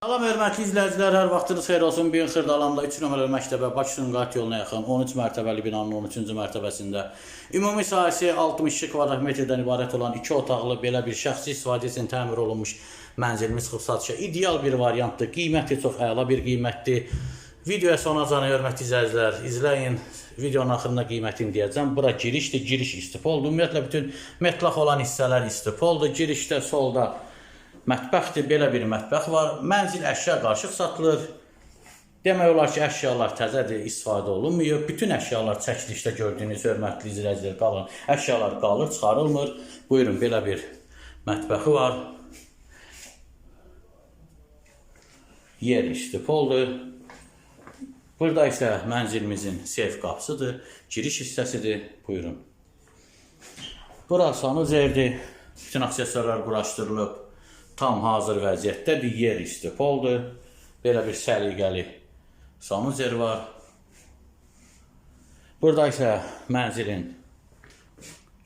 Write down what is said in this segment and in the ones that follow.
Salam hörmətli izləyicilər, hər vaxtınız xeyir olsun. Bir gün Xırdalanda 3 nömrəli məktəbə Bakı Sumqayıt yoluna yaxın 13 mərtəbəli binanın 13-cü mərtəbəsində ümumi sahəsi 62 kvadrat metrdən ibarət olan 2 otaqlı belə bir şəxsi istifadə üçün təmir olunmuş mənzilimiz çıxıb satışa ideal bir variantdır. Qiyməti çox əla bir qiymətdir. Videoya sonacan hörmətli izləyicilər, izləyin. Videonun axırında qiymətini deyəcəm. Bura girişdir, giriş istifoldur. Ümumiyyətlə bütün metlaq olan hissələr istifoldur. Girişdə solda mətbəxdir, belə bir mətbəx var. Mənzil əşya qarışıq satılır. Demək olar ki, əşyalar təzədir, istifadə olunmuyor. Bütün əşyalar çəkilişdə gördüyünüz hörmətli izləyicilər qalan əşyalar qalır, çıxarılmır. Buyurun, belə bir mətbəxi var. Yer istifoldur. Burada isə mənzilimizin seyf qapısıdır, giriş hissəsidir. Buyurun. Bura sanucerdir. Bütün aksesuarlar quraşdırılıb. Tam hazır vəziyyətdədir. Yer istifoldur. Belə bir səliqəli sanucer var. Burada isə mənzilin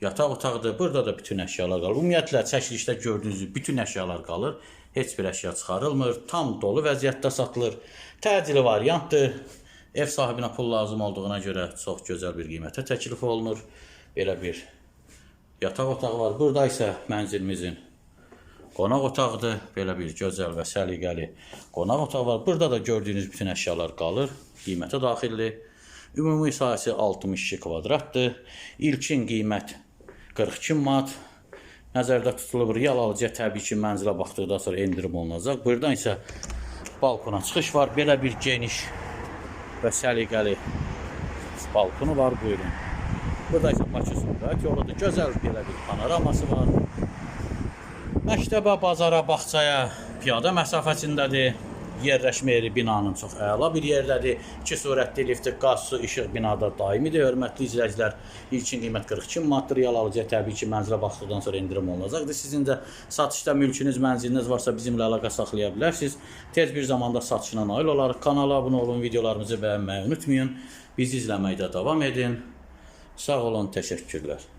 yataq otağıdır. Burada da bütün əşyalar qalır. Ümumiyyətlə çəkilişdə gördüyünüz bütün əşyalar qalır. Heç bir əşya çıxarılmır. Tam dolu vəziyyətdə satılır. Təcili variantdır. Ev sahibinə pul lazım olduğuna görə çox gözəl bir qiymətə təklif olunur. Belə bir yataq otağı var. Burada isə mənzilimizin qonaq otağıdır. Belə bir gözəl və səliqəli qonaq otağı var. Burada da gördüyünüz bütün əşyalar qalır. Qiymətə daxildir. Ümumi sahəsi 62 kvadratdır. İlkin qiymət 42 manat. Nəzərdə tutulub real alıcıya təbii ki, mənzilə baxdıqdan sonra endirim olunacaq. Buradan isə balkona çıxış var. Belə bir geniş və səliqəli balkonu var. Buyurun. Burada isə Bakı Sumqayıt yoludur. Gözəl belə bir panoraması var. Məktəbə, bazara, bağçaya piyada məsafəsindədir. Yerləşmə yeri binanın çox əla bir yerdədir. İki sürətli lifti, qaz, su, işıq binada daimidir. Hörmətli izləyicilər, ilkin qiymət 42 manatdır. Real alıcıya təbii ki, mənzilə baxdıqdan sonra endirim olunacaqdır. Sizin də satışda mülkünüz, mənziliniz varsa bizimlə əlaqə saxlaya bilərsiniz. Tez bir zamanda satışına nail olarıq. Kanala abunə olun, videolarımızı bəyənməyi unutmayın. Bizi izləməkdə davam edin. Sağ olun, təşəkkürlər.